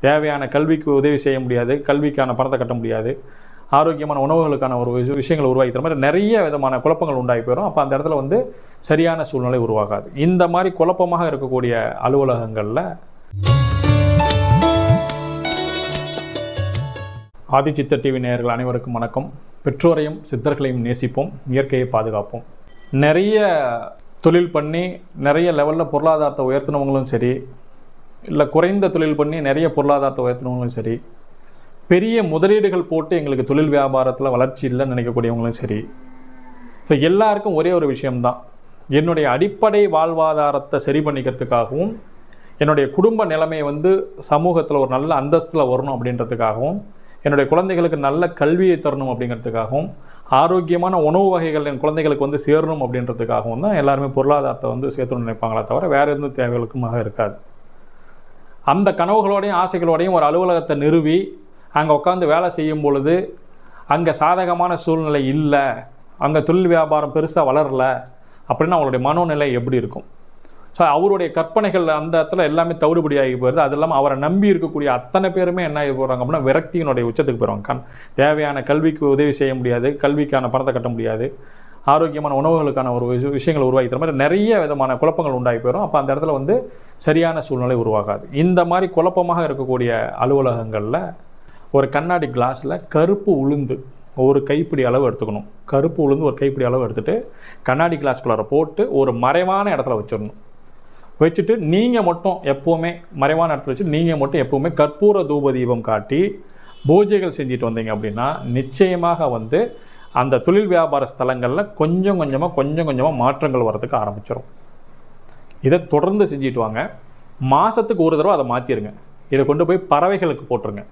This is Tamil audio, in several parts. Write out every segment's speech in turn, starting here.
தேவையான கல்விக்கு உதவி செய்ய முடியாது கல்விக்கான பணத்தை கட்ட முடியாது ஆரோக்கியமான உணவுகளுக்கான ஒரு விஷயங்களை உருவாக்கி தர மாதிரி நிறைய விதமான குழப்பங்கள் உண்டாகி போயிடும் அப்போ அந்த இடத்துல வந்து சரியான சூழ்நிலை உருவாகாது. இந்த மாதிரி குழப்பமாக இருக்கக்கூடிய அலுவலகங்களில் ஆதிச்சித்த டிவி நேயர்கள் அனைவருக்கும் வணக்கம். பெற்றோரையும் சித்தர்களையும் நேசிப்போம் இயற்கையை பாதுகாப்போம். நிறைய தொழில் பண்ணி நிறைய லெவலில் பொருளாதாரத்தை உயர்த்தினவங்களும் சரி இல்லை குறைந்த தொழில் பண்ணி நிறைய பொருளாதாரத்தை உயர்த்தினவங்களும் சரி பெரிய முதலீடுகள் போட்டு எங்களுக்கு தொழில் வியாபாரத்தில் வளர்ச்சி இல்லைன்னு நினைக்கக்கூடியவங்களும் சரி ஸோ எல்லாருக்கும் ஒரே ஒரு விஷயம்தான். என்னுடைய அடிப்படை வாழ்வாதாரத்தை சரி பண்ணிக்கிறதுக்காகவும் என்னுடைய குடும்ப நிலைமையை வந்து சமூகத்தில் ஒரு நல்ல அந்தஸ்தில் வரணும் அப்படின்றதுக்காகவும் என்னுடைய குழந்தைகளுக்கு நல்ல கல்வியை தரணும் அப்படிங்கிறதுக்காகவும் ஆரோக்கியமான உணவு வகைகள் என் குழந்தைகளுக்கு வந்து சேரணும் அப்படின்றதுக்காகவும் தான் எல்லாருமே பொருளாதாரத்தை வந்து சேர்த்துன்னு நினைப்பாங்களே தவிர வேறு எந்த தேவைகளுக்குமாக இருக்காது. அந்த கனவுகளோடையும் ஆசைகளோடையும் ஒரு அலுவலகத்தை நிறுவி அங்கே உட்காந்து வேலை செய்யும் பொழுது அங்கே சாதகமான சூழ்நிலை இல்லை அங்கே தொழில் வியாபாரம் பெருசாக வளரல அப்படின்னா அவங்களுடைய மனோநிலை எப்படி இருக்கும்? ஸோ அவருடைய கற்பனைகள் அந்த இடத்துல எல்லாமே தவிடுபடியாகி போயிடுது அது இல்லாமல் அவரை நம்பி இருக்கக்கூடிய அத்தனை பேருமே என்ன ஆகி போகிறாங்க அப்படின்னா விரக்தியினுடைய உச்சத்துக்கு போயிடுவாங்க கண் தேவையான கல்விக்கு உதவி செய்ய முடியாது கல்விக்கான பணத்தை கட்ட முடியாது. ஆரோக்கியமான உணவுகளுக்கான ஒரு விஷ- விஷயங்களை உருவாக்கி தர மாதிரி நிறைய விதமான குழப்பங்கள் உண்டாகி போயிடும் அப்போ அந்த இடத்துல வந்து சரியான சூழ்நிலை உருவாகாது. இந்த மாதிரி குழப்பமாக இருக்கக்கூடிய அலுவலகங்களில் ஒரு கண்ணாடி கிளாஸில் கருப்பு உளுந்து ஒரு கைப்பிடி அளவு எடுத்துக்கணும். கருப்பு உளுந்து ஒரு கைப்பிடி அளவு எடுத்துகிட்டு கண்ணாடி கிளாஸ்குள்ளார போட்டு ஒரு மறைவான இடத்துல வச்சிடணும். வச்சுட்டு நீங்கள் மட்டும் எப்போவுமே மறைவான இடத்துல வச்சு நீங்கள் மட்டும் எப்போவுமே கற்பூர தூப தீபம் காட்டி பூஜைகள் செஞ்சுட்டு வந்தீங்க அப்படின்னா நிச்சயமாக வந்து அந்த தொழில் வியாபார ஸ்தலங்களில் கொஞ்சம் கொஞ்சமாக கொஞ்சம் கொஞ்சமாக மாற்றங்கள் வரதுக்கு ஆரம்பிச்சிடும் இதை தொடர்ந்து செஞ்சுட்டு வாங்க. மாதத்துக்கு ஒரு தடவை அதை மாற்றிடுங்க இதை கொண்டு போய் பறவைகளுக்கு போட்டுருங்க.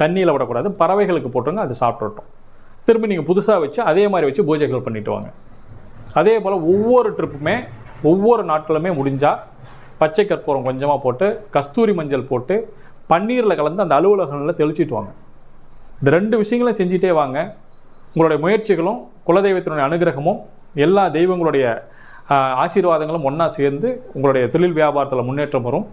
தண்ணியில் விடக்கூடாது பறவைகளுக்கு போட்டுருங்க அது சாப்பிட்டுட்டோம் திரும்பி நீங்கள் புதுசாக வச்சு அதே மாதிரி வச்சு பூஜைகள் பண்ணிட்டு வாங்க. அதே போல் ஒவ்வொரு ட்ரிப்புமே ஒவ்வொரு நாட்களுமே முடிஞ்சால் பச்சை கற்பூரம் கொஞ்சமாக போட்டு கஸ்தூரி மஞ்சள் போட்டு பன்னீரில் கலந்து அந்த அலுவலகங்களில் தெளிச்சிட்டு வாங்க. இந்த ரெண்டு விஷயங்களும் செஞ்சுட்டே வாங்க. உங்களுடைய முயற்சிகளும் குலதெய்வத்தினுடைய அனுகிரகமும் எல்லா தெய்வங்களுடைய ஆசீர்வாதங்களும் ஒன்றா சேர்ந்து உங்களுடைய தொழில் வியாபாரத்தில் முன்னேற்றம் வரும்.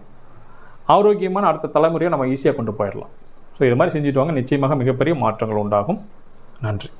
ஆரோக்கியமான அடுத்த தலைமுறையை நம்ம ஈஸியாக கொண்டு போயிடலாம். ஸோ இது மாதிரி செஞ்சுட்டு வாங்க. நிச்சயமாக மிகப்பெரிய மாற்றங்கள் உண்டாகும். நன்றி.